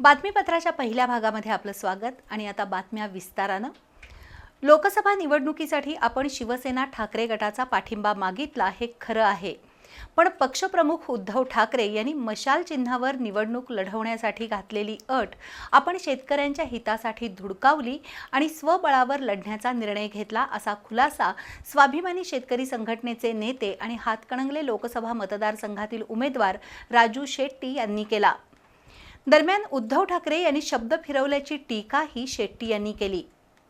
बातमीपत्राच्या पहिल्या भागामध्ये आपलं स्वागत आणि आता बातम्या विस्तारानं. लोकसभा निवडणुकीसाठी आपण शिवसेना ठाकरे गटाचा पाठिंबा मागितला हे खरं आहे. पण पक्षप्रमुख उद्धव ठाकरे यांनी मशाल चिन्हावर निवडणूक लढवण्यासाठी घातलेली अट आपण शेतकऱ्यांच्या हितासाठी धुडकावली आणि स्वबळावर लढण्याचा निर्णय घेतला असा खुलासा स्वाभिमानी शेतकरी संघटनेचे नेते आणि हातकणंगले लोकसभा मतदारसंघातील उमेदवार राजू शेट्टी यांनी केला. दरम्यान उद्धव ठाकरे यांनी शब्द फिरवल्याची टीकाही शेट्टी यांनी केली.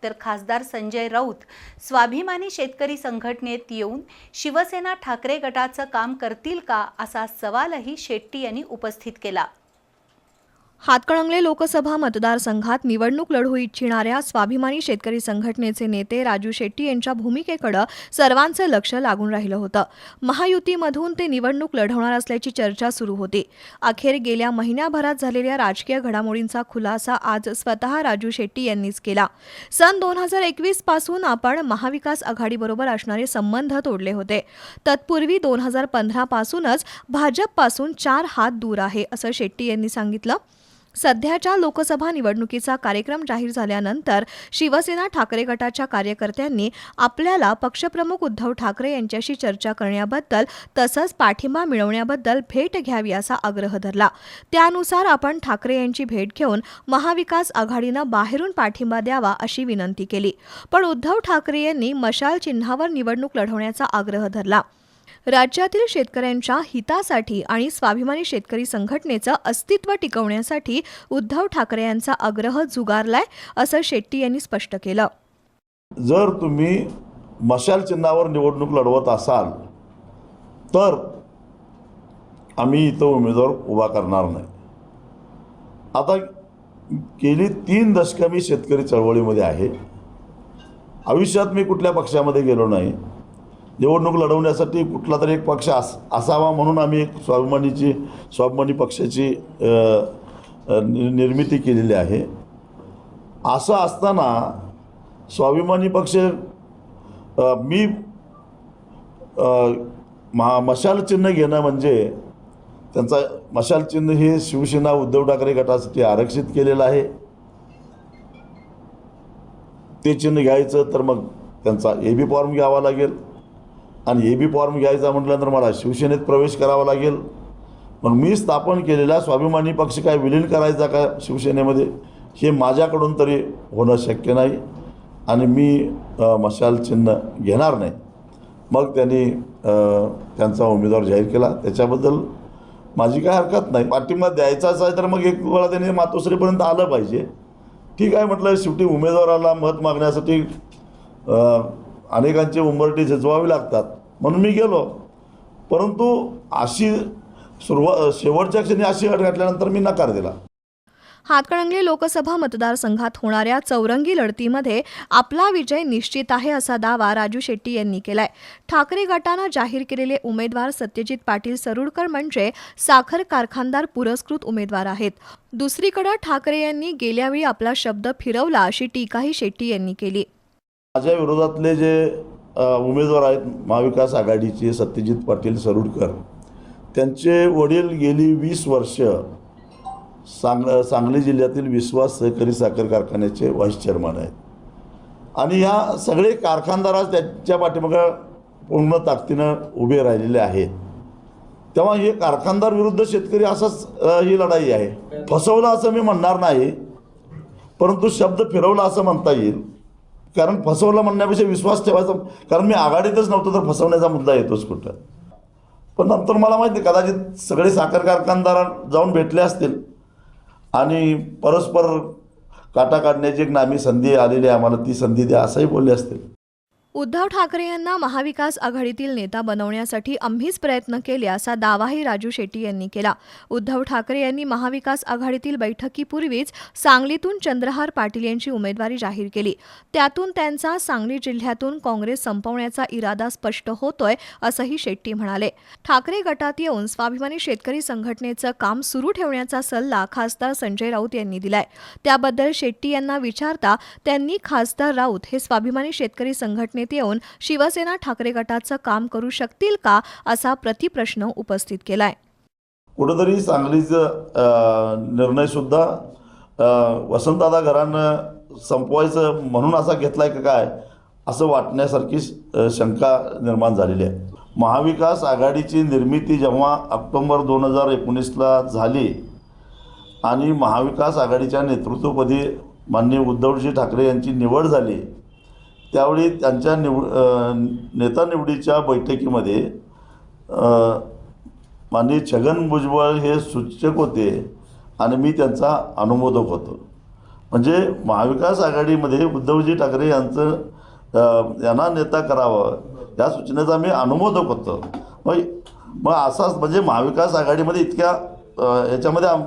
तर खासदार संजय राऊत स्वाभिमानी शेतकरी संघटनेत येऊन शिवसेना ठाकरे गटाचं काम करतील का असा सवालही शेट्टी यांनी उपस्थित केला. हातकणंगले लोकसभा मतदारसंघात निवडणूक लढवू इच्छिणाऱ्या स्वाभिमानी शेतकरी संघटनेचे नेते राजू शेट्टी यांच्या भूमिकेकडे सर्वांचं लक्ष लागून राहिलं होतं. महायुतीमधून ते निवडणूक लढवणार असल्याची चर्चा सुरू होती. अखेर गेल्या महिन्याभरात झालेल्या राजकीय घडामोडींचा खुलासा आज स्वतः राजू शेट्टी यांनीच केला. सन दोन हजार एकवीसपासून आपण महाविकास आघाडीबरोबर असणारे संबंध तोडले होते. तत्पूर्वी दोन हजार पंधरा पासूनच भाजपपासून चार हात दूर आहे असं शेट्टी यांनी सांगितलं. सध्याच्या लोकसभा निवडणुकीचा कार्यक्रम जाहीर झाल्यानंतर शिवसेना ठाकरे गटाच्या कार्यकर्त्यांनी आपल्याला पक्षप्रमुख उद्धव ठाकरे यांच्याशी चर्चा करण्याबद्दल तसंच पाठिंबा मिळवण्याबद्दल भेट घ्यावी असा आग्रह धरला. त्यानुसार आपण ठाकरे यांची भेट घेऊन महाविकास आघाडीनं बाहेरून पाठिंबा द्यावा अशी विनंती केली. पण उद्धव ठाकरे यांनी मशाल चिन्हावर निवडणूक लढवण्याचा आग्रह धरला. राज्यातील शेतकऱ्यांच्या हितासाठी आणि स्वाभिमानी शेतकरी संघटनेचं अस्तित्व टिकवण्यासाठी उद्धव ठाकरे यांचा आग्रह झुगारलाय असं शेट्टी यांनी स्पष्ट केलं. जर तुम्ही मशाल चिन्हावर निवडणूक लढवत असाल तर आम्ही इथं उमेदवार उभा करणार नाही. आता गेली तीन दशकं मी शेतकरी चळवळीमध्ये आहे. आयुष्यात मी कुठल्या पक्षामध्ये गेलो नाही. निवडणूक लढवण्यासाठी कुठला तरी एक पक्ष अस असावा म्हणून आम्ही एक स्वाभिमानीची स्वाभिमानी पक्षाची नि- निर्मिती केलेली आहे. असं असताना स्वाभिमानी पक्ष मी मा मशाल चिन्ह घेणं म्हणजे त्यांचा मशाल चिन्ह हे शिवसेना उद्धव ठाकरे गटासाठी आरक्षित केलेलं आहे. ते चिन्ह घ्यायचं तर मग त्यांचा ए बी फॉर्म घ्यावा लागेल. आणि ए बी फॉर्म घ्यायचा म्हटल्यानंतर मला शिवसेनेत प्रवेश करावा लागेल. मग मी स्थापन केलेला स्वाभिमानी पक्ष काय विलीन करायचा का शिवसेनेमध्ये हे माझ्याकडून तरी होणं शक्य नाही. आणि मी मशाल चिन्ह घेणार नाही. मग त्यांनी त्यांचा उमेदवार जाहीर केला. त्याच्याबद्दल माझी काय हरकत नाही. पाठिंबा द्यायचाच आहे तर मग एक वेळा त्यांनी मातोश्रीपर्यंत आलं पाहिजे. ठीक आहे म्हटलं शेवटी उमेदवाराला मत मागण्यासाठी अनेकांचे उंबरटे झिजवावे लागतात. म्हणून मी गेलो. परंतु अशी सुरुवात शेवटच्या क्षणी अशी अट घातल्यानंतर मी नकार दिला. हातकणंगले लोकसभा मतदारसंघात होणाऱ्या चौरंगी लढतीमध्ये आपला विजय निश्चित आहे असा दावा राजू शेट्टी यांनी केलाय. ठाकरे गटानं जाहीर केलेले उमेदवार सत्यजित पाटील सरुडकर म्हणजे साखर कारखानदार पुरस्कृत उमेदवार आहेत. दुसरीकडे ठाकरे यांनी गेल्यावेळी आपला शब्द फिरवला अशी टीकाही शेट्टी यांनी केली. माझ्या विरोधातले जे उमेदवार आहेत महाविकास आघाडीचे सत्यजित पाटील सरुडकर त्यांचे वडील गेली वीस वर्ष सांग सांगली जिल्ह्यातील विश्वास सहकारी साखर कारखान्याचे व्हाईस चेअरमन आहेत. आणि ह्या सगळे कारखानदार आज त्यांच्या पाठीमागं पूर्ण ताकदीनं उभे राहिलेले आहेत. तेव्हा हे कारखानदार विरुद्ध शेतकरी असंच ही लढाई आहे. फसवलं असं मी म्हणणार नाही परंतु शब्द फिरवला असं म्हणता येईल. कारण फसवलं म्हणण्यापेक्षा विश्वास ठेवायचा कारण मी आघाडीतच नव्हतो तर फसवण्याचा मुद्दा येतोच कुठं? पण नंतर मला माहिती आहे, कदाचित सगळे साखर कारखानदार जाऊन भेटले असतील. आणि परस्पर काटा काढण्याची एक नामी संधी आलेली आहे आम्हाला ती संधी द्या असंही बोलले असतील. उद्धव ठाकरे यांना महाविकास आघाडीतील नेता बनवण्यासाठी आम्हीच प्रयत्न केले असा दावाही राजू शेट्टी यांनी केला. उद्धव ठाकरे यांनी महाविकास आघाडीतील बैठकीपूर्वीच सांगलीतून चंद्रहार पाटील यांची उमेदवारी जाहीर केली. त्यातून त्यांचा सांगली जिल्ह्यातून काँग्रेस संपवण्याचा इरादा स्पष्ट होतोय असंही शेट्टी म्हणाले. ठाकरे गटात येऊन स्वाभिमानी शेतकरी संघटनेचं काम सुरू ठेवण्याचा सल्ला खासदार संजय राऊत यांनी दिलाय. त्याबद्दल शेट्टी यांना विचारता त्यांनी खासदार राऊत हे स्वाभिमानी शेतकरी संघटने संघटनेत येऊन शिवसेना ठाकरे गटाचं काम करू शकतील का असा प्रतिप्रश्न उपस्थित केलाय. कुठंतरी सांगलीचं निर्णयसुद्धा वसंतदादा घरानं संपवायचं म्हणून असा घेतला आहे का काय असं वाटण्यासारखी शंका निर्माण झालेली आहे. महाविकास आघाडीची निर्मिती जेव्हा ऑक्टोंबर दोन हजार एकोणीसला झाली आणि महाविकास आघाडीच्या नेतृत्वपदी माननीय उद्धवजी ठाकरे यांची निवड झाली त्यावेळी त्यांच्या निवड अ, नेता निवडीच्या बैठकीमध्ये माननीय छगन भुजबळ हे सूचक होते आणि मी त्यांचा अनुमोदक होतो. म्हणजे महाविकास आघाडीमध्ये उद्धवजी ठाकरे यांचं यांना नेता करावं या सूचनेचा मी अनुमोदक होतो. मग मग असाच म्हणजे महाविकास आघाडीमध्ये इतक्या याच्यामध्ये आम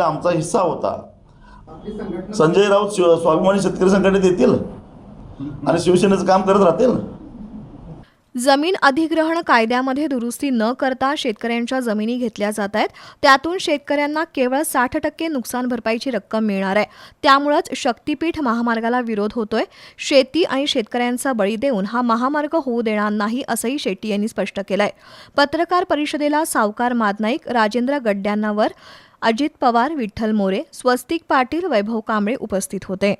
आमचा हिस्सा होता. संजय राऊत स्वाभिमानी शेतकरी संघटनेत येतील? आणि शिवसेनेचं काम करत राहतील जमीन अधिग्रहण कायद्यामध्ये दुरुस्ती न करता शेतकऱ्यांच्या जमिनी घेतल्या जात आहेत. त्यातून शेतकऱ्यांना केवळ साठ टक्के नुकसान भरपाईची रक्कम मिळणार आहे. त्यामुळंच शक्तीपीठ महामार्गाला विरोध होतोय. शेती आणि शेतकऱ्यांचा बळी देऊन हा महामार्ग होऊ देणार नाही असंही शेट्टी यांनी स्पष्ट केलंय. पत्रकार परिषदेला सावकार मादनाईक राजेंद्र गड्ड्यांनावर अजित पवार विठ्ठल मोरे स्वस्तिक पाटील वैभव कांबळे उपस्थित होते.